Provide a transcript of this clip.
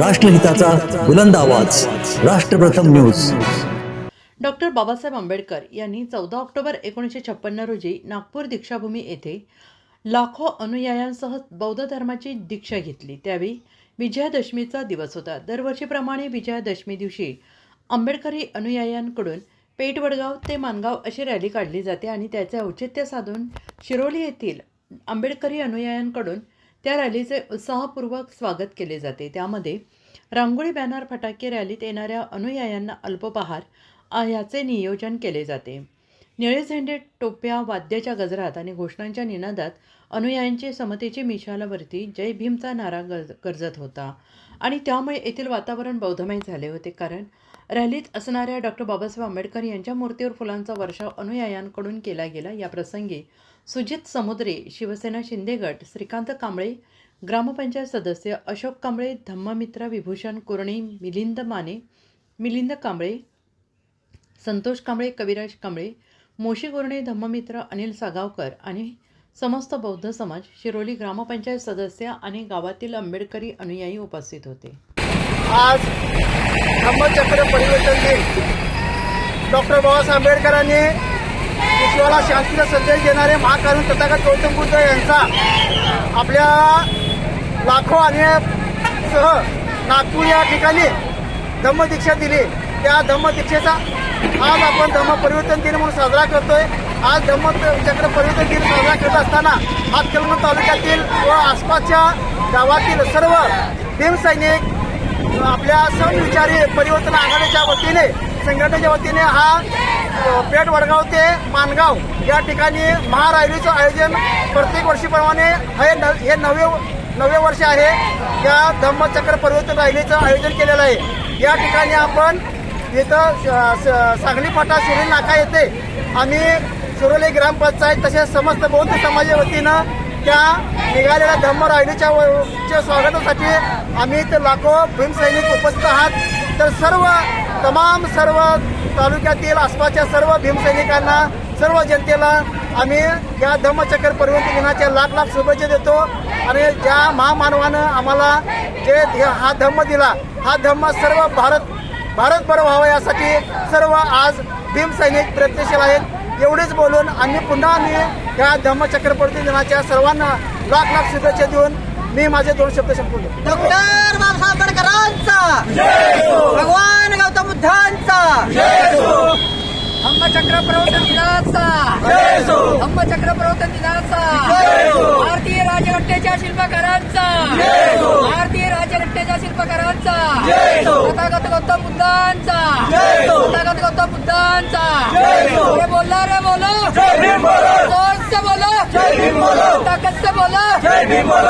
राष्ट्रहिताचा बुलंद आवाज. राष्ट्रप्रथम news. Doctor Babasaheb Ambedkar यांनी चौदा ऑक्टोबर एकोणीसशे छप्पन्न रोजी नागपूर दीक्षाभूमी येथे लाखो अनुयायांसह बौद्ध धर्माची दीक्षा घेतली. त्यावेळी विजयादशमीचा दिवस होता. दरवर्षीप्रमाणे विजयादशमी दिवशी आंबेडकरी अनुयायांकडून पेठ वडगाव ते मानगाव अशी रॅली काढली जाते आणि त्याचे औचित्य साधून शिरोली येथील आंबेडकरी अनुयायांकडून त्या रॅलीचे उत्साहपूर्वक स्वागत केले जाते. त्यामध्ये रांगोळी बॅनर फटाके रॅलीत येणाऱ्या अनुयायांना अल्पपहार याचे नियोजन केले जाते. निळे झेंडे टोप्या वाद्याच्या गजरात आणि घोषणांच्या निनादात अनुयायांची समतेची मिशालावरती जय भीमचा नारा गज गरजत होता. आणि त्यामुळे येथील वातावरण बौद्धमय झाले होते. कारण रॅलीत असणाऱ्या डॉक्टर बाबासाहेब आंबेडकर यांच्या मूर्तीवर फुलांचा वर्षाव अनुयायांकडून केला गेला. या प्रसंगी सुजित समुद्रे शिवसेना शिंदेगट श्रीकांत कांबळे ग्रामपंचायत सदस्य अशोक कांबळे धम्ममित्रा विभूषण कुरणे मिलिंद माने मिलिंद कांबळे संतोष कांबळे कविराज कांबळे मोशी गुरणे धम्ममित्र अनिल सागावकर आणि समस्त बौद्ध समाज शिरोली ग्रामपंचायत सदस्य आणि गावातील आंबेडकरी अनुयायी उपस्थित होते. आज धम्मचक्र परिवर्तन दिन डॉक्टर बाबासाहेब आंबेडकरांनी विश्वाला शांतीचा संदेश देणारे महाकारण तथागत गौतम बुद्ध यांचा आपल्या लाखो आणि सह नागपूर या ठिकाणी धम्मदीक्षा दिली. त्या धम्मदीक्षेचा आज आपण धम्म परिवर्तन दिन म्हणून साजरा करतोय. आज धम्मचक्र परिवर्तन दिन साजरा करत असताना हातकलंग तालुक्यातील व आसपासच्या गावातील सर्व भीमसैनिक आपल्या समविचारी परिवर्तन आघाडीच्या वतीने संघटनेच्या वतीने हा पेठ वडगाव ते मानगाव या ठिकाणी महारायलीचं आयोजन प्रत्येक वर्षीप्रमाणे हे न हे नवे नवे वर्ष आहे. या धम्मचक्र परिवर्तन रायलीचं आयोजन केलेलं आहे. या ठिकाणी आपण इथं स- सांगली फाटा शिरोली नाका येथे आम्ही शिरोली ग्रामपंचायत तसेच समस्त बौद्ध समाजाच्या वतीनं त्या निघालेल्या धम्म राहिलीच्या व- च्या स्वागतासाठी आम्ही इथे लाखो भीमसैनिक उपस्थित आहात. तर सर्व तमाम सर्व तालुक्यातील आसपासच्या सर्व भीमसैनिकांना सर्व जनतेला आम्ही या धम्मचक्र परिवर्तन दिनाच्या लाख लाख शुभेच्छा देतो. आणि ज्या महामानवानं आम्हाला जे हा धम्म दिला हा धम्म सर्व भारत भारतभर व्हावा यासाठी सर्व आज भीमसैनिक प्रयत्नशील आहेत. एवढेच बोलून आम्ही पुन्हा आम्ही या धम्मचक्र दिनाच्या सर्वांना लाख लाख शुभेच्छा देऊन मी माझे दोन शब्द संपवले डॉक्टर बाबासाहेब आंबेडकरांचा! भगवान गौतम बुद्धांचा! धम्मचक्र प्रवर्तन दिनाचा! धम्मचक्र प्रवर्तन दिनाचा! भारतीय राजघटनेच्या शिल्पकारांचा! भारतीय राजघटनेच्या शिल्पकारांचा! तथागत गौतम बुद्धांचा! বিমল